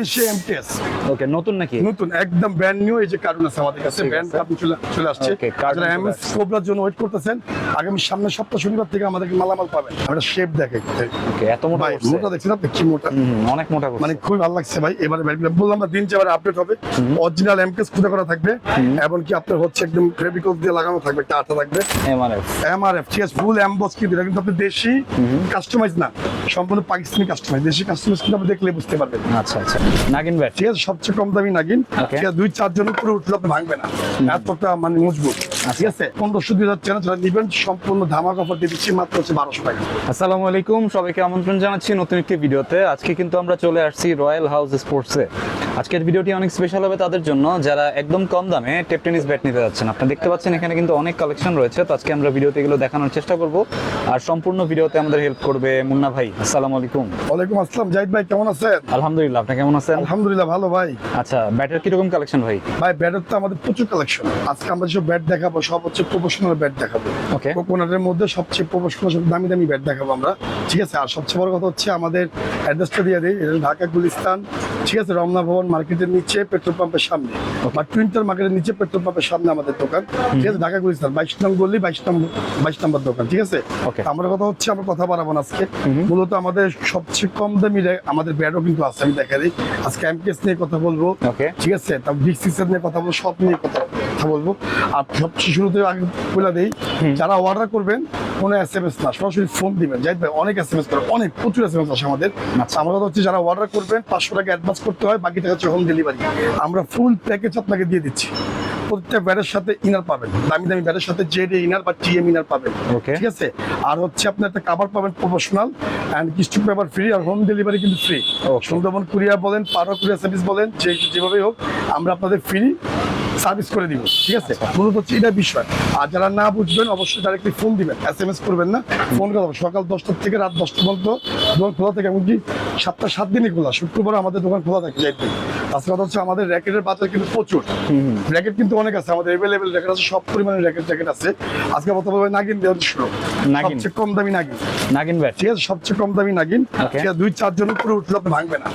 Asia MTS ওকে নতুন নাকি? নতুন একদম ব্র্যান্ড নিউ এই যে কার্টুন আছে আমাদের কাছে ব্র্যান্ড আপনি চলে চলে আসছে। যারা এমএস কোবরার জন্য ওয়েট করতেছেন আগামী সামনের সপ্তাহ শনিবার থেকে আমাদেরকে মালামাল পাবেন। আমরা শেপ দেখে ওকে এত মোটা মোটা দেখছেন আপনি? কি মোটা? হুম, হুম, অনেক মোটা মানে খুবই ভালো লাগছে ভাই। এবারে বললাম না দিন যাবার আপডেট হবে। অরিজিনাল এমকেস খুঁজে করা থাকবে। এমনকি আপনার হচ্ছে একদম ফেভিকল দিয়ে লাগানো থাকবে একটা আঠা থাকবে। এমআরএফ এমআরএফ ঠিক আছে ফুল এমবস কিন্তু এটা কিন্তু আপনি দেশি কাস্টমাইজ না। সম্পূর্ণ পাকিস্তানি কাস্টমাইজ দেশি কাস্টমাইজ কিন্তু আপনি দেখলে বুঝতে পারবেন। আচ্ছা আচ্ছা। নাগিন ব্যাট ঠিক আছে সবচেয়ে কম দামি নাগিন। দুই চারজন উপরে উঠলে ভাঙবে না। এতটা মানে মজবুত। ঠিক আছে? পনেরোশো দুই হাজার চ্যানেল যারা নিবেন সম্পূর্ণ ধামাক দিয়ে দিচ্ছি মাত্র হচ্ছে বারোশো টাকা। আসসালামু আলাইকুম সবাইকে আমন্ত্রণ জানাচ্ছি নতুন একটি ভিডিওতে। আজকে কিন্তু আমরা চলে আসছি রয়্যাল হাউস স্পোর্টসে আজকের ভিডিওটি অনেক স্পেশাল হবে তাদের জন্য। যারা একদম কম দামে টেপ টেনিস ব্যাট নিতে যাচ্ছেন আপনারা দেখতে পাচ্ছেন এখানে কিন্তু অনেক কালেকশন রয়েছে। তো আজকে আমরা ভিডিওতে এগুলো দেখানোর চেষ্টা করব। আর সম্পূর্ণ ভিডিওতে আমাদের হেল্প করবে মুন্না ভাই। আসসালামু আলাইকুম। ওয়ালাইকুম আসসালাম। জাহিদ ভাই কেমন আছেন? আলহামদুলিল্লাহ আপনি কেমন আছেন? আলহামদুলিল্লাহ ভালো ভাই। আচ্ছা ব্যাটের কীরকম কালেকশন ভাই? ভাই ব্যাটের তো আমাদের প্রচুর কালেকশন আজকে আমরা যেসব ব্যাট দেখাবো সব হচ্ছে প্রফেশনাল ব্যাট দেখাবো। কোকোনাটের মধ্যে সবচেয়ে প্রফেশনাল সব দামি দামি ব্যাট দেখাবো আমরা। ঠিক আছে? আর সবচেয়ে বড় কথা হচ্ছে আমাদের অ্যাড্রেসটা দিয়ে দিই। এটা ঢাকা গুলিস্তান। ঠিক আছে? রমনা ভবন মার্কেটের নিচে পেট্রোল পাম্পের সামনে। বা টুইন্টার মার্কেটের নিচে পেট্রোল পাম্পের সামনে আমাদের দোকান। ঠিক আছে? ঢাকা গুলিস্তান বাইশ নম্বর গলি বাইশ নম্বর বাইশ নম্বর দোকান। ঠিক আছে. আমার কথা হচ্ছে আমরা কথা বাড়াবো না আজকে। মূলত আমাদের সবচেয়ে কম দামি আমাদের ব্যাটও কিন্তু আছে আমি দেখা দিই। আজকে এমকেস নিয়ে কথা বলব। ঠিক আছে? তারপর বিগ সিক্সের নিয়ে কথা বলব সব নিয়ে কথা কথা বলব। আর সবচেয়ে শুরুতে আগে বলে দিই যারা অর্ডার করবেন কোনো এস এম এস না সরাসরি ফোন দিবেন। যাই ভাই অনেক এস এম এস করে অনেক প্রচুর এস এম এস আসে আমাদের। আচ্ছা। আমার হচ্ছে যারা অর্ডার করবেন পাঁচশো টাকা অ্যাডভান্স করতে হয় বাকি টাকা হচ্ছে হোম ডেলিভারি আমরা ফুল প্যাকেজ আপনাকে দিয়ে দিচ্ছি। প্রত্যেক ব্যাটের সাথে ইনার পাবেন। দামি দামি ব্যাটের সাথে জেড ইনার বা টিএম ইনার পাবেন. ঠিক আছে? আর হচ্ছে আপনি একটা কাভার পাবেন প্রফেশনাল অ্যান্ড কিস্টু পেপার ফ্রি আর হোম ডেলিভারি কিন্তু ফ্রি. সুন্দরবন কুরিয়ার বলেন পারো কুরিয়ার সার্ভিস বলেন যে যেভাবেই হোক আমরা আপনাদের ফ্রি সার্ভিস করে দিব ঠিক আছে? মূলত হচ্ছে এটা বিষয়। আর যারা না বুঝবেন অবশ্যই ডাইরেক্টলি ফোন দিবেন এস এম এস করবেন না ফোন করবেন সকাল দশটা থেকে রাত দশটা পর্যন্ত দোকান খোলা থাকে এমনকি সাতটা সাত দিনই খোলা। শুক্রবার আমাদের দোকান খোলা থাকে যাইতে তাছাড়া হচ্ছে আমাদের র্যাকেটের বাজার কিন্তু প্রচুর। র্যাকেট কিন্তু অনেক আছে আমাদের অ্যাভেলেবেল র্যাকেট আছে সব পরিমাণের র্যাকেট র্যাকেট আছে। আজকে কথা বলব নাগিন দেওয়ার শুরু। সবচেয়ে কম দামি নাগিন। নাগিন ব্যাট ঠিক আছে সবচেয়ে কম দামি নাগিন। দুই চারজন উপরে উঠলে আপনি ভাঙবে না।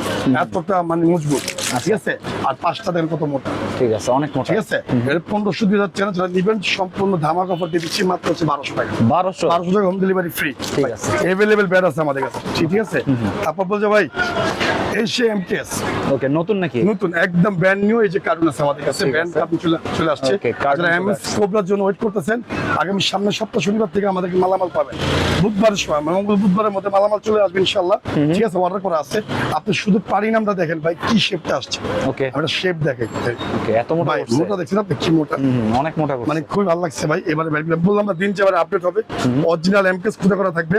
এতটা মানে মজবুত। ঠিক আছে? আর পাঁচটা দেখেন কত মোটা? ঠিক আছে অনেক মোটা। ঠিক আছে? এর পনেরোশো দুই হাজার চ্যানেল যারা নিবেন সম্পূর্ণ ধামাক অফার দিয়ে দিচ্ছি মাত্র হচ্ছে বারোশো টাকা। বারোশো? বারোশো টাকা হোম ডেলিভারি ফ্রি ঠিক আছে। এভেলেবেল ব্যাড আছে আমাদের কাছে। ঠিক আছে? তারপর বলছে ভাই এসে এমটিএস ওকে নতুন নাকি? নতুন একদম ব্র্যান্ড নিউ এই যে কার্টুন আছে আমাদের কাছে ব্র্যান্ড আছে। আপনি চলে চলে আসছে। যারা এমএস কোবরার জন্য ওয়েট করতেছেন আগামী সামনের সপ্তাহ শনিবার থেকে আমাদেরকে মালামাল পাবেন। বুধবারের সময় মঙ্গল বুধবারের মধ্যে মালামাল চলে আসবে ইনশাল্লাহ ঠিক আছে অর্ডার করা আছে। আপনি শুধু পারিনামটা দেখেন ভাই কি শেপটা আসছে। ওকে আমরা শেপ দেখে ওকে এত মোটা ভাই মোটা দেখছেন আপনি? কি মোটা? অনেক মোটা মানে খুবই ভালো লাগছে ভাই। এবারে ভাই বললাম না দিন আপডেট হবে। অরিজিনাল এমকেস করা থাকবে।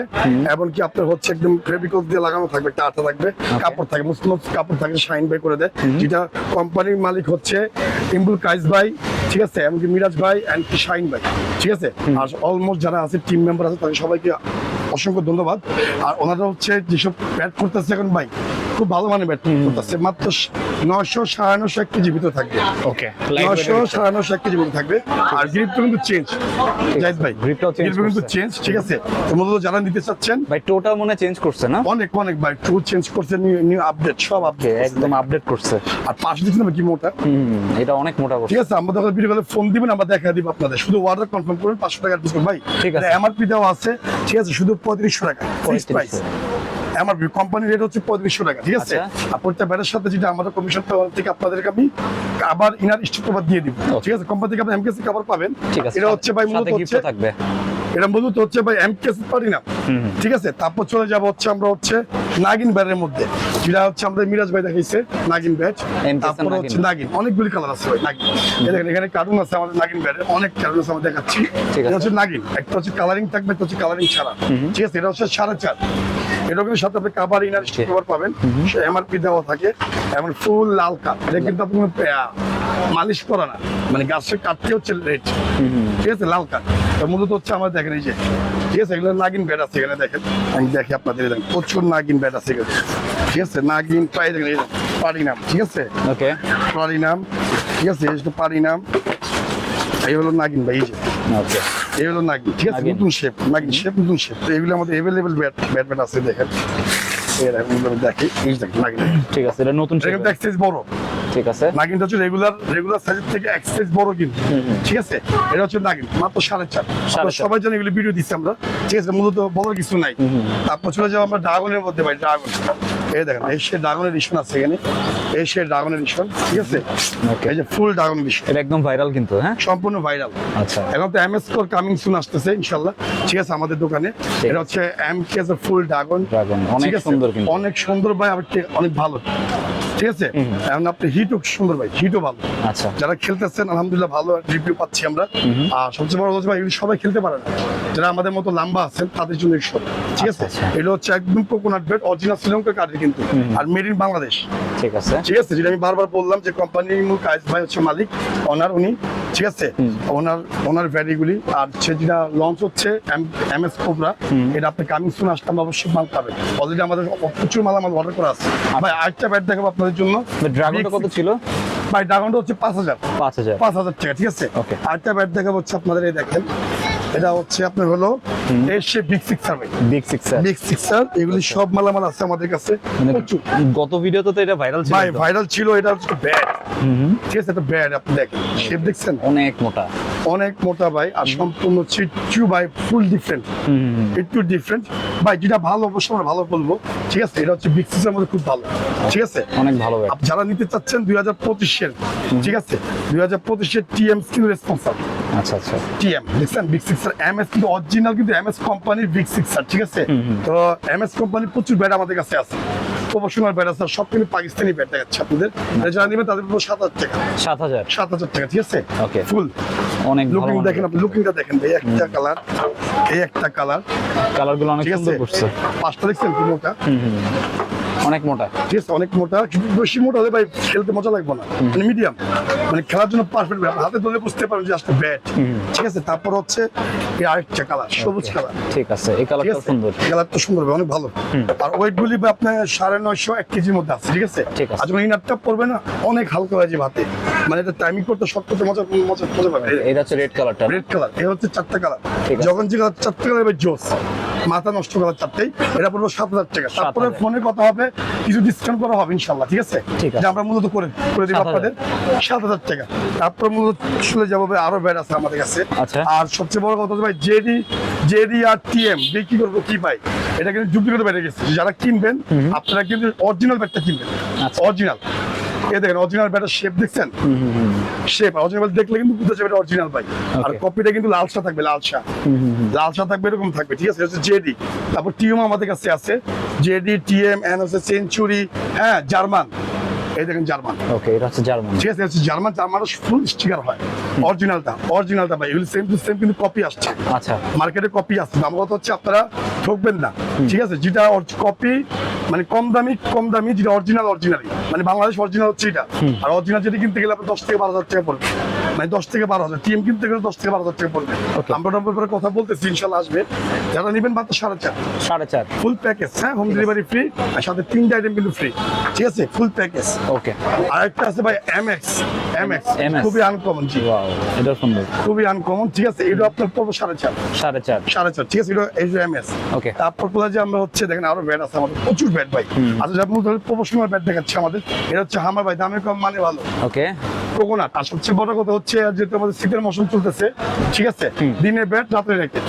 এমনকি আপনার হচ্ছে একদম ফেভিকল দিয়ে লাগানো থাকবে একটা আঠা থাকবে কাপড় থাকে মুসলিম কাপড় থাকে শাইন বাই করে দেয়। যেটা কোম্পানির মালিক হচ্ছে ইমবুল কাইস ভাই ঠিক আছে? এমনকি মিরাজ ভাই এন্ড শাইন ভাই ঠিক আছে? আর অলমোস্ট যারা আছে টিম মেম্বার আছে তাদের সবাইকে অসংখ্য ধন্যবাদ। আর ওনারা হচ্ছে যেসব ব্যাট করতেছে এখন ভাই খুব ভালো মানে ব্যাট করতেছে। মাত্র নয়শো সাড়ে নশো এক কেজি ভিতরে থাকবে। ওকে নয়শো সাড়ে নশো এক কেজি থাকবে। আর গ্রিপটা কিন্তু চেঞ্জ জাহিদ ভাই কিন্তু চেঞ্জ ঠিক আছে? তো মূলত যারা নিতে চাচ্ছেন। ভাই টোটাল মনে চেঞ্জ করছে না? অনেক অনেক ভাই টু চেঞ্জ করছে নিউ আপডেট সব আপডেট একদম আপডেট করছে। আর পাশে দিচ্ছেন কি মোটা? এটা অনেক মোটা ঠিক আছে আমাদের ভিডিও কলে ফোন দিবেন আমরা দেখা দিব আপনাদের। শুধু অর্ডার কনফার্ম করুন পাঁচশো টাকা ভাই ঠিক আছে। এমআরপি দেওয়া আছে ঠিক আছে শুধু পঁয়ত্রিশশো টাকা প্রাইস আমার কোম্পানি রেট হচ্ছে পঁয়ত্রিশশো টাকা ঠিক আছে? আচ্ছা। আর প্রত্যেক ব্যাটের সাথে যেটা আমাদের কমিশন থেকে আপনাদেরকে আমি আবার ইনার স্টিক কভার দিয়ে দিব ঠিক আছে? কোম্পানি থেকে আপনি এমকেসি কভার পাবেন। ঠিক আছে এটা হচ্ছে ভাই মূলত হচ্ছে থাকবে। এটা মূলত হচ্ছে ভাই এমকেসি পারি না ঠিক আছে? তারপর চলে যাব হচ্ছে আমরা হচ্ছে নাগিন ব্যারের মধ্যে। যেটা হচ্ছে আমাদের মিরাজ ভাই দেখাইছে নাগিন ব্যাট। তারপর হচ্ছে নাগিন। অনেকগুলি কালার আছে ভাই নাগিন। দেখেন এখানে কার্টুন আছে আমাদের নাগিন ব্যাটের অনেক কার্টুন আছে আমরা দেখাচ্ছি। এটা হচ্ছে নাগিন। একটা হচ্ছে কালারিং থাকবে একটা হচ্ছে কালারিং ছাড়া। ঠিক আছে এটা হচ্ছে সাড়ে চার। এটা কিন্তু সাথে আপনি কাবার ইনার কভার পাবেন। এমআরপি দেওয়া থাকে এমন ফুল লাল কাঠ এটা কিন্তু আপনি মালিশ করা না। মানে গাছের কাঠটি হচ্ছে রেড ঠিক আছে লাল কাঠ। মূলত হচ্ছে আমার দেখেন এই যে ঠিক আছে এগুলো নাগিন ব্যাট আছে এখানে দেখেন। আমি দেখি আপনাদের প্রচুর নাগিন ব্যাট আছে এখানে। ঠিক আছে নাগিন দেখেন এই দেখেন, পারিনাম ঠিক আছে? ওকে। পারিনাম ঠিক আছে? যে পারিনাম। এই হলো নাগিন ভাই এই যে। ওকে। এই হলো নাগিন ঠিক আছে? নতুন শেপ নাগিন শেপ নতুন শেপ। তো এগুলো আমাদের এভেলেবেল ব্যাট ব্যাট ব্যাট আছে দেখেন। দেখি এই নাগিন। ঠিক আছে এটা নতুন এটা size বড়। ঠিক আছে। নাগিনটা হচ্ছে রেগুলার রেগুলার সাইজের থেকে এক সাইজ বড় কিন্তু। ঠিক আছে? এটা হচ্ছে নাগিন মাত্র সাড়ে চার। সবাই জানি এগুলো ভিডিও দিচ্ছি আমরা। ঠিক আছে মূলত বলার কিছু নাই। তারপর চলে যাব আমরা ড্রাগনের মধ্যে ভাই ড্রাগন এই দেখেন এই সে ড্রাগনের রিশন আছে এখানে। এই সে ড্রাগনের রিশন ঠিক আছে? এই যে ফুল ড্রাগন রিশন এটা একদম ভাইরাল কিন্তু হ্যাঁ? সম্পূর্ণ ভাইরাল। আচ্ছা। এখন তো M S core coming soon আসতেছে ইনশাল্লাহ ঠিক আছে আমাদের দোকানে। এটা হচ্ছে M K full dragon dragon অনেক সুন্দর কিন্তু। অনেক সুন্দর ভাই আবার অনেক ভালো। ঠিক আছে? এখন আপনি হিটও সুন্দর ভাই হিটও ভালো। আচ্ছা। যারা খেলতেছেন আলহামদুলিল্লাহ ভালো রিভিউ পাচ্ছি আমরা। আর সবচেয়ে বড় কথা ভাই এগুলি সবাই খেলতে পারে না। যারা আমাদের মতো লম্বা আছেন তাদের জন্য এইসব ঠিক আছে? আচ্ছা, আচ্ছা। এটা হচ্ছে একদম কোকোনাট বেড অরিজিনাল শ্রীলঙ্কার কাঠের কিন্তু। আর মেড ইন বাংলাদেশ। ঠিক আছে। ঠিক আছে? যেটা আমি বারবার বললাম যে কোম্পানির মূল কায়েস ভাই হচ্ছে মালিক ওনার উনি। ঠিক আছে? ওনার ওনার ভ্যারিগুলি আর সে যেটা লঞ্চ হচ্ছে এম এস কোবরা এটা আপনি কামিং সুন অবশ্যই মাল পাবেন। অলরেডি আমাদের প্রচুর মাল আমাদের অর্ডার করা আছে। ভাই আরেকটা ব্যাট দেখাবো আপনাদের জন্য। ড্রাগনটা কত ছিল? ভাই ড্রাগনটা হচ্ছে পাঁচ হাজার। পাঁচ হাজার। পাঁচ হাজার টাকা ঠিক আছে? ওকে আরেকটা ব্যাট দেখাবো হচ্ছে আপনাদের এই দেখেন। এটা হচ্ছে আপনার হলো এসে big sixer big sixer big sixer এগুলি সব মালামাল আছে আমাদের কাছে। মানে গত ভিডিওতে তো এটা ভাইরাল ছিল ভাই ভাইরাল ছিল এটা হচ্ছে ব্যাট ঠিক আছে এটা আপনি দেখেন। শেপ দেখছেন? অনেক মোটা। অনেক মোটা ভাই আর সম্পূর্ণ চিটচু ভাই ফুল ডিফারেন্ট। একটু ডিফারেন্ট ভাই যেটা ভালো অবশ্যই আমরা ভালো বলব। ঠিক আছে এটা হচ্ছে বিগ সিক্সের মধ্যে খুব ভালো। ঠিক আছে? অনেক ভালো যারা নিতে চাচ্ছেন দুই হাজার পঁচিশের ঠিক আছে? দুই হাজার পঁচিশের টিএম স্কিল রেসপন্সার আচ্ছা আচ্ছা। TM. Listen big sixer M কিন্তু অরিজিনাল কিন্তু এমএস কোম্পানির বিগ সিক্সার ঠিক আছে? তো এমএস কোম্পানির প্রচুর ব্যাট আমাদের কাছে আছে। প্রফেশনাল ব্যাট আছে সব কিন্তু পাকিস্তানি ব্যাট দেখাচ্ছে আপনাদের। এটা যারা নেবেন তাদের পুরো সাত হাজার টাকা। সাত হাজার? সাত হাজার টাকা ঠিক আছে? Okay. ফুল। অনেক লুকিং দেখেন আপনি লুকিংটা দেখেন এই একটা কালার এই একটা কালার। কালারগুলো অনেক সুন্দর করছে। পাঁচটা দেখছেন কি মোটা? হুম, হুম, হুম। অনেক মোটা। ঠিক আছে অনেক মোটা। কিন্তু বেশি মোটা হলে ভাই খেলতে মজা লাগবে না। মানে মিডিয়াম মানে খেলার জন্য পারফেক্ট হাতে ধরলে বুঝতে পারেন যে আসলে ব্যাট। ঠিক আছে তারপর হচ্ছে এই আরেকটা কালার সবুজ কালার। ঠিক আছে এই কালারটা সুন্দর। কালারটা সুন্দর অনেক ভালো। আর ওয়েট গুলি বা আপনার সাড়ে নয়শো এক কেজির মধ্যে আছে ঠিক আছে। আর যখন ইনারটা পড়বে না অনেক হালকা হয়ে যাবে হাতে। মানে এটা টাইমিং করতে সব করতে মজা মজা মজা পাবে। এটা হচ্ছে রেড কালারটা রেড কালার এই হচ্ছে চারটা কালার যখন যে কালার চারটা কালার জোস। মাথা নষ্ট করার চারটেই। এটা পড়বে সাত হাজার টাকা। তারপরে ফোনে কথা হবে কিছু ডিসকাউন্ট করা হবে ইনশাল্লাহ ঠিক আছে। যে আমরা মূলত করে করে দিব আপনাদের। সাত হাজার টাকা। তারপরে মূলত চলে যাব আরও ব্যাড আছে আমাদের কাছে। আচ্ছা। আর সবচেয়ে বড় কথা হচ্ছে ভাই জেডি জেডি আর টিএম। বিক্রি করব কি পাই এটা কিন্তু ডুপ্লিকেট বেড়ে গেছে। যারা কিনবেন আপনারা কিন্তু অরিজিনাল ব্যাটটা কিনবেন। আচ্ছা। অরিজিনাল এ দেখেন অরিজিনাল ব্যাটের শেপ দেখছেন? শেপ অরিজিনাল দেখলে কিন্তু বুঝতে যাবে অরিজিনাল আর কপিটা কিন্তু লালসা থাকবে লালসা। লালসা থাকবে এরকম থাকবে ঠিক আছে? হচ্ছে জেডি তারপর টিএম আমাদের কাছে আছে। J D T M N হচ্ছে সেঞ্চুরি হ্যাঁ জার্মান এই দেখেন জার্মান। ওকে এটা হচ্ছে জার্মান। ঠিক আছে হচ্ছে জার্মান জার্মান ফুল স্টিকার হয়। অরিজিনালটা অরিজিনালটা ভাই এগুলো সেম টু সেম কিন্তু কপি আসছে। আচ্ছা। মার্কেটে কপি আসছে। আমার কথা হচ্ছে আপনারা ঠকবেন না। ঠিক আছে যেটা কপি মানে কম দামি কম দামি যেটা অরিজিনাল অরিজিনালি মানে বাংলাদেশ অরিজিনাল হচ্ছে এটা। আর অরিজিনাল যেটা কিনতে গেলে আপনার দশ থেকে বারো হাজার টাকা পড়বে। মানে দশ থেকে বারো হাজার টিএম কিনতে গেলে দশ থেকে বারো হাজার টাকা পড়বে। আমরা ব্যাপারে কথা বলতেছি ইনশাল্লাহ আসবে। যারা নেবেন মাত্র সাড়ে চার। সাড়ে চার। ফুল প্যাকেজ হ্যাঁ হোম ডেলিভারি ফ্রি আর সাথে তিনটা আইটেম কিন্তু ফ্রি ঠিক আছে? ফুল প্যাকেজ ওকে আর একটা আছে ভাই এম এক্স এম এক্স খুবই আনকমন জি। এটা সুন্দর। খুবই আনকমন ঠিক আছে? এটা আপনার পড়ব সাড়ে চার। সাড়ে চার। সাড়ে চার ঠিক আছে? এটা এই যে এম এস ওকে তারপর কোথায় যে আমরা হচ্ছে দেখেন আরও ব্যাট আছে আমাদের প্রচুর ব্যাট ভাই। আচ্ছা যেমন প্রফেশনাল ব্যাট দেখাচ্ছে আমাদের এটা হচ্ছে হামার ভাই দামে কম মানে ভালো। ওকে কোকোনাট আর সবচেয়ে বড় কথা হচ্ছে যেহেতু আমাদের শীতের মৌসুম চলতেছে ঠিক আছে দিনে ব্যাট রাত্রে র্যাকেট.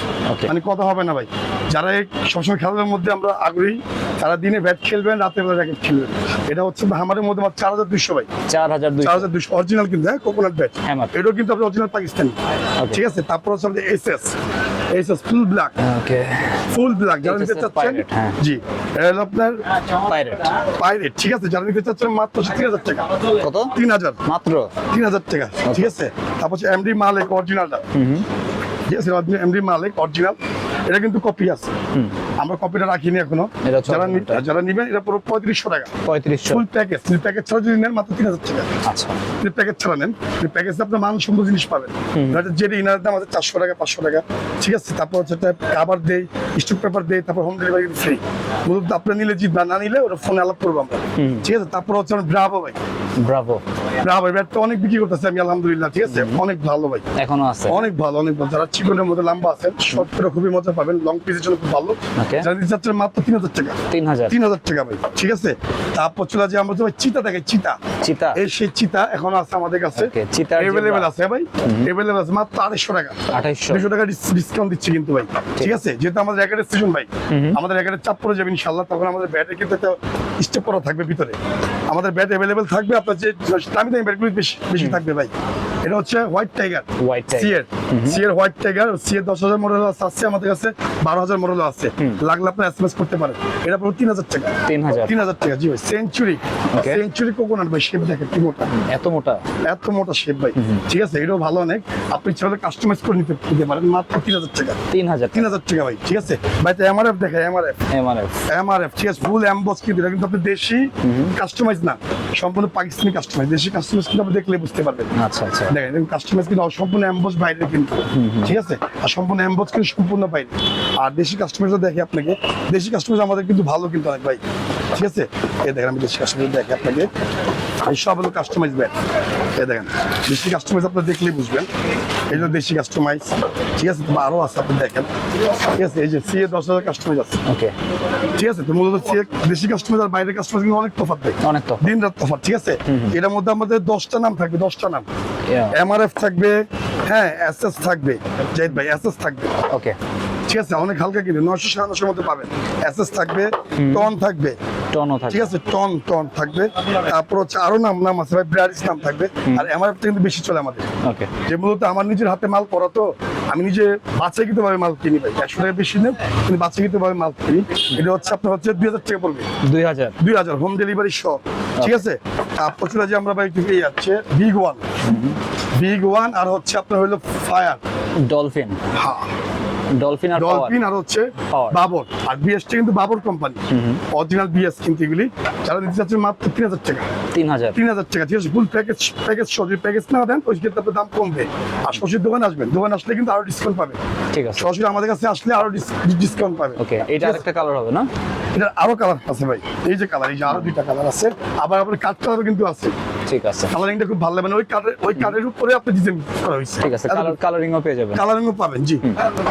মানে কথা হবে না ভাই। যারা এই সবসময় খেলার মধ্যে আমরা আগ্রহী তারা দিনে ব্যাট খেলবেন রাতে বেলা র্যাকেট খেলবেন। এটা হচ্ছে হামারের মধ্যে মাত্র চার হাজার দুইশো ভাই। চার হাজার চার হাজার দুইশো। অরিজিনাল কিন্তু হ্যাঁ কোকোনাট ব্যাট এটাও কিন্তু আপনার অরিজিনাল পাকিস্তানি। ঠিক আছে তারপর হচ্ছে আমাদের S S S S full black okay full black যারা নিতে চাচ্ছেন হ্যাঁ। জি এটা হলো আপনার পাইরেট পাইরেট ঠিক আছে যারা নিতে চাচ্ছেন মাত্র তিন হাজার টাকা। কত? তিন হাজার। মাত্র? তিন হাজার টাকা ঠিক আছে। তারপর হচ্ছে এমডি মালিক অরিজিনালটা আছে এমডি মালিক অরিজিনাল এটা কিন্তু কপি আছে। আমরা কপিটা রাখিনি এখনও। যারা নিবেন এটা পুরো পঁয়ত্রিশশো টাকা। পঁয়ত্রিশশো। ফুল প্যাকেজ ফুল প্যাকেজ ছাড়া যদি নেন মাত্র তিন হাজার টাকা। আচ্ছা। প্যাকেজ ছাড়া নেন প্যাকেজ আপনার মান সুন্দর জিনিস পাবেন। যেটা ইনারের দাম আছে চারশো টাকা পাঁচশো টাকা ঠিক আছে? তারপর হচ্ছে কাবার দেই স্টক পেপার দেই তারপর হোম ডেলিভারি ফ্রি মূলত আপনি নিলে জিতবা না নিলে ওটা ফোনে আলাপ করব আমরা। ঠিক আছে? তারপর হচ্ছে ব্রাভো ভাই। ব্রাভো ব্রাভো ভাই ব্যাটটা অনেক বিক্রি করতেছে আমি আলহামদুলিল্লাহ ঠিক আছে? অনেক ভালো ভাই। এখনও আছে। অনেক ভালো অনেক ভালো। যারা চিকনের মধ্যে লম্বা আছেন শর্ট করে খুবই মজা পাবেন। লং পিসের জন্য খুব ভালো। মাত্র তিন হাজার টাকা। তিন হাজার। তিন হাজার টাকা ভাই ঠিক আছে? তারপর চলে যে আমরা ভাই চিতা দেখে চিতা। চিতা। এই সেই চিতা এখন আছে আমাদের কাছে। এভেলেবেল আছে ভাই? এভেলেবেল আছে মাত্র আড়াইশো টাকা। আঠাইশশো দুশো টাকা ডিসকাউন্ট দিচ্ছি কিন্তু ভাই। ঠিক। আছে? যেহেতু আমাদের র্যাকেটের স্টেশন ভাই। আমাদের র্যাকেটের চাপ পড়ে যাবে ইনশাল্লাহ তখন আমাদের ব্যাটে কিন্তু একটা স্টেপ করা থাকবে ভিতরে। আমাদের ব্যাট অ্যাভেলেবেল থাকবে আপনার যে দামি দামি ব্যাটগুলি বেশি বেশি থাকবে ভাই। এটা হচ্ছে হোয়াইট টাইগার। সিয়ের সিয়ের হোয়াইট টাইগার সিয়ের দশ হাজার মডেল আছে আমাদের কাছে বারো হাজার মডেল আছে। লাগলে আপনি করতে পারেন। এটা পুরো তিন হাজার টাকা। তিন হাজার। তিন হাজার টাকা জি ভাই। সেঞ্চুরি সেঞ্চুরি কোকোনাট ভাই শেপ দেখে কি মোটা। এত মোটা? এত মোটা শেপ ভাই। ঠিক আছে এটাও ভালো অনেক। আপনি কাস্টমাইজ করে নিতে পারেন। মাত্র তিন হাজার টাকা। তিন হাজার তিন হাজার টাকা ভাই ঠিক আছে? ভাই তো এমআরএফ দেখে এমআরএফ এমআরএফ এমআরএফ ঠিক আছে? ফুল এমবস কিন্তু এটা কিন্তু আপনি দেশি কাস্টমাইজ না। সম্পূর্ণ পাকিস্তানি কাস্টমাইজ দেশি কাস্টমাইজ কিন্তু আপনি দেখলে বুঝতে পারবেন। আচ্ছা আচ্ছা। দেখেন কাস্টমাইজ কিন্তু সম্পূর্ণ এমবস বাইরে কিন্তু। ঠিক আছে? আর সম্পূর্ণ এমবস কিন্তু সম্পূর্ণ বাইরে। আর দেশি কাস্টমার দেখে আপনাকে দেশি কাস্টমার আমাদের কিন্তু ভালো কিন্তু অনেক ভাই। ঠিক আছে? এ দেখেন আমি দেশি কাস্টমার দেখে আপনাকে। সব হলো কাস্টমাইজ ব্যাগ এই দেখেন দেশি কাস্টমাইজ আপনি দেখলেই বুঝবেন। এই যে দেশি কাস্টমাইজ ঠিক আছে? তো আরও আছে আপনি দেখেন। ঠিক আছে এই যে সিএ দশ হাজার কাস্টমাইজ আছে। ওকে ঠিক আছে তো মূলত সিএ দেশি কাস্টমাইজ আর বাইরের কাস্টমাইজ কিন্তু অনেক তফাৎ ভাই অনেক তো দিন রাত তফাৎ ঠিক আছে? এটার মধ্যে আমাদের দশটা নাম থাকবে দশটা নাম। এমআরএফ থাকবে হ্যাঁ এসএস থাকবে। জাহিদ ভাই এসএস থাকবে। ওকে ঠিক আছে অনেক হালকা কিন্তু নয়শো সাড়ে নশোর মধ্যে পাবেন। এসএস থাকবে টন থাকবে। টনও থাকে ঠিক আছে টন টন থাকবে। তারপর হচ্ছে আরও নাম নাম আছে ভাই ব্রাডিস নাম থাকবে। আর এমআরএফ কিন্তু বেশি চলে আমাদের। ওকে। যে মূলত আমার নিজের হাতে মাল করা তো আমি নিজে ভাবে মাল কিনি ভাই। একশো টাকা বেশি নেই কিন্তু ভাবে মাল কিনি। এটা হচ্ছে আপনার হচ্ছে দুই হাজার টাকা পড়বে। দুই হাজার। দুই হাজার হোম ডেলিভারি সব ঠিক আছে? তারপর চলে যে আমরা ভাই পেয়ে যাচ্ছে বিগ ওয়ান বিগ ওয়ান আর হচ্ছে আপনার হলো ফায়ার ডলফিন হ্যাঁ। ডলফিন আর ডলফিন আর হচ্ছে বাবর আর বিএসটা কিন্তু বাবর কোম্পানি অরিজিনাল বিএস কিন্তু এগুলি। যারা দিতে চাচ্ছে মাত্র তিন হাজার টাকা। তিন হাজার। তিন হাজার টাকা ঠিক আছে? ফুল প্যাকেজ প্যাকেজ প্যাকেজ না দেন ওই ক্ষেত্রে আপনার দাম কমবে। আর সরাসরি দোকান আসবেন। দোকান আসলে কিন্তু আরও ডিসকাউন্ট পাবেন ঠিক আছে। সরাসরি আমাদের কাছে আসলে আরও ডিসকাউন্ট পাবেন ওকে এটা আরেকটা কালার হবে না? এটা আরও কালার আছে ভাই। এই যে কালার এই যে আরও দুইটা কালার আছে। আবার আবার কাঠ কালারও কিন্তু আছে। ঠিক আছে। খুব ভালো লাগবে ওই কালার ওই কালারের উপরে আপনি ডিজাইন করা হয়েছে। ঠিক আছে কালার কালারিংও পেয়ে যাবেন। কালারিংও পাবেন জি।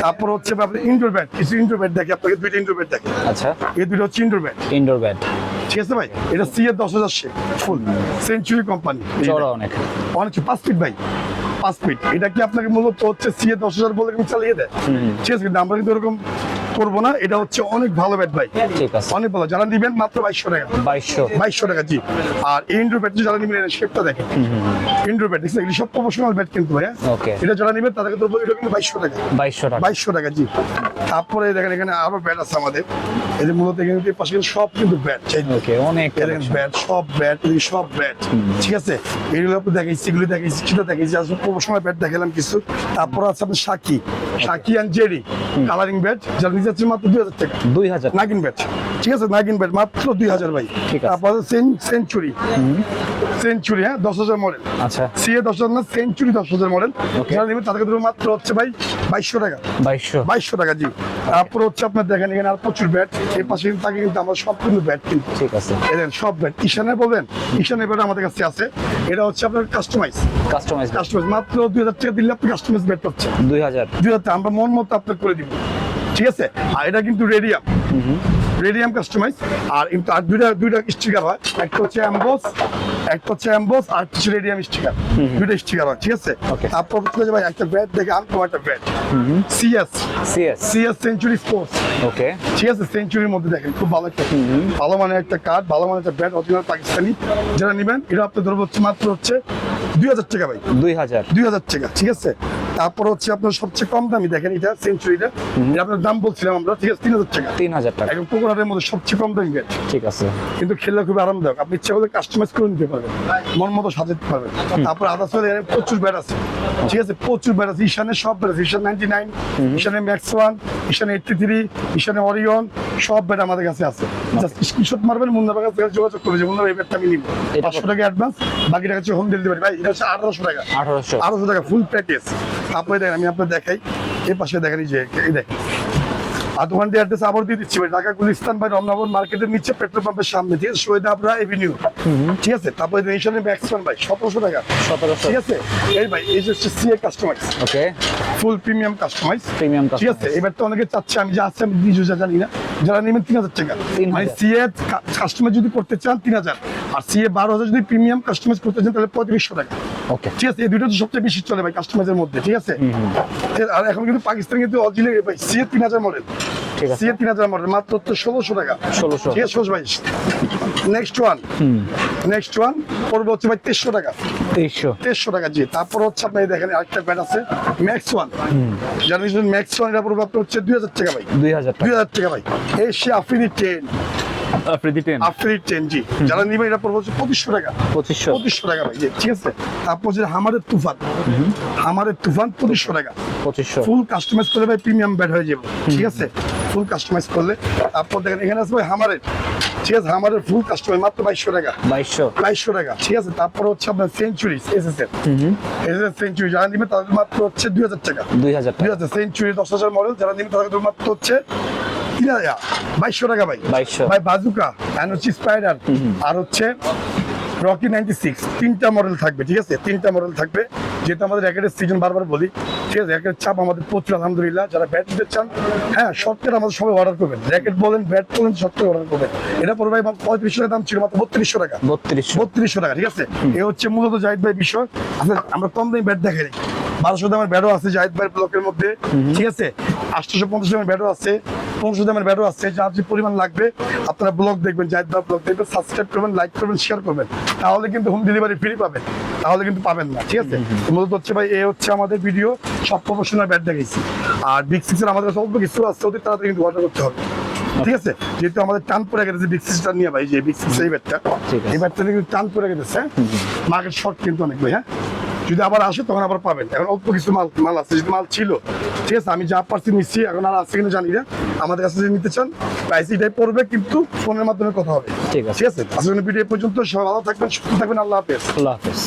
তারপর হচ্ছে আপনি ইনডোর ব্যাট কিছু ইনডোর ব্যাট দেখে আপনাকে দুইটা ইনডোর ব্যাট দেখে। আচ্ছা। এই দুটো হচ্ছে ইনডোর ব্যাট ইনডোর ব্যাট ঠিক আছে ভাই? এটা সি এর দশ হাজার ফুল সেঞ্চুরি কোম্পানি চড়া অনেক। অনেক পাঁচ ফিট ভাই। পাঁচ ফিট এটা কি আপনাকে মূলত হচ্ছে সি এ দশ হাজার বলে চালিয়ে দেয়? ঠিক আছে কিন্তু আমরা কিন্তু এরকম করব না এটা হচ্ছে অনেক ভালো ব্যাট ভাই। ঠিক আছে। অনেক ভালো। যারা নিবেন মাত্র বাইশশো টাকা। বাইশশো। বাইশশো টাকা জি। আর ইন্ডো ইন্ডোর ব্যাট যারা নিবেন শেপটা দেখেন। ইন্ডোর ব্যাট দেখছেন এগুলি সব প্রফেশনাল ব্যাট কিন্তু ভাই হ্যাঁ? এটা যারা নিবেন তাদেরকে তো এটা কিন্তু বাইশশো টাকা। বাইশশো টাকা। বাইশশো টাকা জি। তারপরে দেখেন এখানে আরও ব্যাট আছে আমাদের। যে মূলত এখানে পাশে কিন্তু সব কিন্তু ব্যাট চাই ওকে অনেক ব্যাট সব ব্যাট এদিকে সব ব্যাট ঠিক আছে? এইগুলো আপনি দেখাইছি এগুলো দেখাইছি সেটা দেখাইছি আসলে প্রফেশনাল ব্যাট দেখালাম কিছু। তারপর আছে আপনার সাকি সাকি অ্যান্ড জেরি কালারিং ব্যাট যারা নিজে যাচ্ছে মাত্র দুই হাজার টাকা। দুই হাজার। নাগিন ব্যাট ঠিক আছে? নাগিন ব্যাট মাত্র দুই হাজার ভাই। আছে। তারপর সেঞ্চুরি। সেঞ্চুরি হ্যাঁ দশ হাজার মডেল আচ্ছা। সিএ দশ হাজার না সেঞ্চুরি দশ হাজার মডেল. যারা নেবেন তাদেরকে ধরুন মাত্র হচ্ছে ভাই বাইশশো টাকা। বাইশশো। বাইশশো টাকা জি। তারপর হচ্ছে আপনার দেখেন এখানে আর প্রচুর ব্যাট এই পাশে কিন্তু তাকে কিন্তু আমরা সব কিন্তু ব্যাট কিন্তু ঠিক আছে। এদের সব ব্যাট ঈশানের বলবেন? ঈশানের ব্যাট আমাদের কাছে আছে। এটা হচ্ছে আপনার কাস্টমাইজ কাস্টমাইজ কাস্টমাইজ মাত্র দুই হাজার টাকা দিলে আপনি কাস্টমাইজ ব্যাট পাচ্ছেন। দুই হাজার। দুই হাজার আমরা মন মতো আপনার করে দিব। ঠিক আছে? আর এটা কিন্তু রেডিয়াম রেডিয়াম কাস্টমাইজ আর আর দুইটা দুইটা স্টিকার হয়। একটা হচ্ছে অ্যাম্বোস একটা হচ্ছে অ্যাম্বোস আর কিছু রেডিয়াম স্টিকার দুইটা স্টিকার হয় ঠিক আছে. তারপর হচ্ছে ভাই একটা ব্যাট দেখে আনকম একটা bat C S C S C S century sports okay ঠিক আছে? সেঞ্চুরির মধ্যে দেখেন খুব ভালো একটা ভালো মানের একটা কার্ড ভালো মানের একটা ব্যাট অরিজিনাল পাকিস্তানি যারা নেবেন এটা আপনার ধরবো হচ্ছে মাত্র হচ্ছে দুই হাজার টাকা ভাই। দুই হাজার। দুই হাজার টাকা ঠিক আছে? তারপর হচ্ছে আপনার সবচেয়ে কম দামি দেখেন এটা সেঞ্চুরিটা আপনার দাম বলছিলাম আমরা ঠিক আছে তিন হাজার টাকা। তিন হাজার টাকা। একদম কোকোনাটের মধ্যে সবচেয়ে কম দামি ব্যাট ঠিক আছে। কিন্তু খেললে খুব আরামদায়ক। আপনি ইচ্ছা করলে কাস্টমাইজ করে নিতে পারবেন। মন মতো সাজাতে পারবেন। তারপর আদার্স এখানে প্রচুর ব্যাট আছে। ঠিক আছে প্রচুর ব্যাট আছে। ঈশানের সব ব্যাট আছে। ঈশান নাইনটি নাইন ঈশানের ম্যাক্স ওয়ান ঈশানের এইটটি থ্রি ঈশানের অরিয়ন সব ব্যাট আমাদের কাছে আছে। জাস্ট স্ক্রিনশট মারবেন মুন্নার কাছে যোগাযোগ করবে যে মুন্নার এই ব্যাটটা আমি নিব। পাঁচশো টাকা অ্যাডভান্স বাকি টাকা হচ্ছে হোম ডেলিভারি ভাই এটা হচ্ছে আঠারোশো টাকা। আঠারোশো। আঠারোশো টাকা ফুল প্যাকেজ তারপরে দেখেন আমি আপনার দেখাই এই পাশে দেখেন যে এই দেখেন। আর দোকানটি অ্যাড্রেস আবার দিয়ে দিচ্ছি ঢাকা গুলিস্তান ভাই রমনাবন মার্কেটের নিচে পেট্রোল পাম্পের সামনে ঠিক আছে? শহীদ আবরা এভিনিউ। ঠিক আছে? তারপরে নেশনের ম্যাক্সিমাম ভাই সতেরোশো টাকা। সতেরোশো। ঠিক আছে? এই ভাই এই যে C A customize okay full premium customize premium ঠিক আছে? এবার তো অনেকে চাচ্ছে আমি যা আছে আমি নিজে জানি না। যারা নেবেন তিন হাজার টাকা। মানে সিএ কাস্টমার যদি করতে চান তিন হাজার। আর সিএ বারো হাজার যদি প্রিমিয়াম কাস্টমাইজ করতে চান তাহলে পঁয়ত্রিশশো টাকা। ওকে ঠিক আছে এই দুটো তো সবচেয়ে বেশি চলে ভাই কাস্টমাইজের মধ্যে ঠিক আছে? আর এখন কিন্তু পাকিস্তান কিন্তু অরিজিনাল ভাই সিএ তিন হাজার মডেল সিএ তিন হাজার মডেল মাত্র তো ষোলোশো টাকা। 1600 ঠিক আছে ষোলোশো বাইশ নেক্সট ওয়ান নেক্সট ওয়ান পড়বে হচ্ছে ভাই তেইশশো টাকা। তেইশশো। তেইশশো টাকা জি। তারপর হচ্ছে আপনি দেখেন আরেকটা প্যাড আছে ম্যাক্স ওয়ান যার ম্যাক্স ওয়ান এটা পড়বে আপনার হচ্ছে দুই হাজার টাকা ভাই। দুই হাজার দুই হাজার টাকা ভাই। Asia Afridi ten Afridi ten. Afridi ten জি। যারা নিবে এটা পড়বে হচ্ছে পঁচিশশো টাকা। পঁচিশশো। পঁচিশশো টাকা ভাই ঠিক আছে? তারপর হচ্ছে হামারের তুফান। হামারের তুফান পঁচিশশো টাকা। পঁচিশশো। ফুল কাস্টমাইজ করলে ভাই প্রিমিয়াম ব্যাড হয়ে যাবে ঠিক আছে? ফুল কাস্টমাইজ করলে তারপর দেখেন এখানে আছে ভাই হামারের। ঠিক আছে হামারের ফুল কাস্টমাইজ মাত্র বাইশশো টাকা। বাইশশো। বাইশশো টাকা ঠিক আছে? তারপর হচ্ছে আপনার সেঞ্চুরি এস এস এর এস এস সেঞ্চুরি যারা নিবে তাদের মাত্র হচ্ছে দুই হাজার টাকা। দুই হাজার দুই হাজার সেঞ্চুরি দশ হাজার মডেল যারা নিবে তাদের মাত্র হচ্ছে বাইশশো টাকা ভাই। 2200 ভাই বাজুকা অ্যান্ড হচ্ছে স্পাইডার আর হচ্ছে রকি নাইনটি সিক্স তিনটা মডেল থাকবে ঠিক আছে? তিনটা মডেল থাকবে যেহেতু আমাদের র্যাকেটের সিজন বারবার বলি ঠিক আছে? র্যাকেটের চাপ আমাদের প্রচুর আলহামদুলিল্লাহ। যারা ব্যাট নিতে চান হ্যাঁ শর্টের আমাদের সবাই অর্ডার করবেন। র্যাকেট বলেন ব্যাট বলেন শর্টের অর্ডার করবেন। এটা পড়বে ভাই পঁয়ত্রিশশো টাকা দাম ছিল মাত্র বত্রিশশো টাকা। বত্রিশশো। বত্রিশশো টাকা ঠিক আছে? এ হচ্ছে মূলত জাহিদ ভাই বিষয়। আমরা কম দামি ব্যাট দেখাই। বারোশো দামের ব্যাটও আছে জাহিদ ভাইয়ের ব্লকের মধ্যে। ঠিক আছে? আটশোশো পঞ্চাশ দামের ব্যাটও আছে। পনেরোশো দামের ব্যাটও আছে। যার যে পরিমাণ লাগবে আপনারা ব্লগ দেখবেন জাহিদ ভাই ব্লগ দেখবেন সাবস্ক্রাইব করবেন লাইক করবেন শেয়ার করবেন। তাহলে কিন্তু হোম ডেলিভারি ফ্রি পাবেন। তাহলে কিন্তু পাবেন না ঠিক আছে? মূলত হচ্ছে ভাই এ হচ্ছে আমাদের ভিডিও সব প্রফেশনাল ব্যাট দেখাইছি। আর বিগ সিক্সের আমাদের কাছে অল্প কিছু আছে অতি তাড়াতাড়ি কিন্তু অর্ডার করতে হবে। ঠিক আছে? যেহেতু আমাদের টান পড়ে গেছে বিগ সিক্সটা নিয়ে ভাই যে বিগ সিক্স এই ব্যাটটা এই ব্যাটটা কিন্তু টান পড়ে গেছে মার্কেট শর্ট কিন্তু অনেক ভাই হ্যাঁ? যদি আবার আসে তখন আবার পাবেন। এখন অল্প কিছু মাল মাল আছে যদি মাল ছিল ঠিক আছে আমি যা পারছি নিচ্ছি এখন আর আসছে কিনা জানি না। আমাদের কাছে যদি নিতে চান প্রাইস এটাই পড়বে কিন্তু ফোনের মাধ্যমে কথা হবে। ঠিক আছে। ঠিক আছে? আজকের ভিডিও পর্যন্ত সবাই ভালো থাকবেন সুস্থ থাকবেন আল্লাহ হাফেজ। আল্লাহ হাফেজ।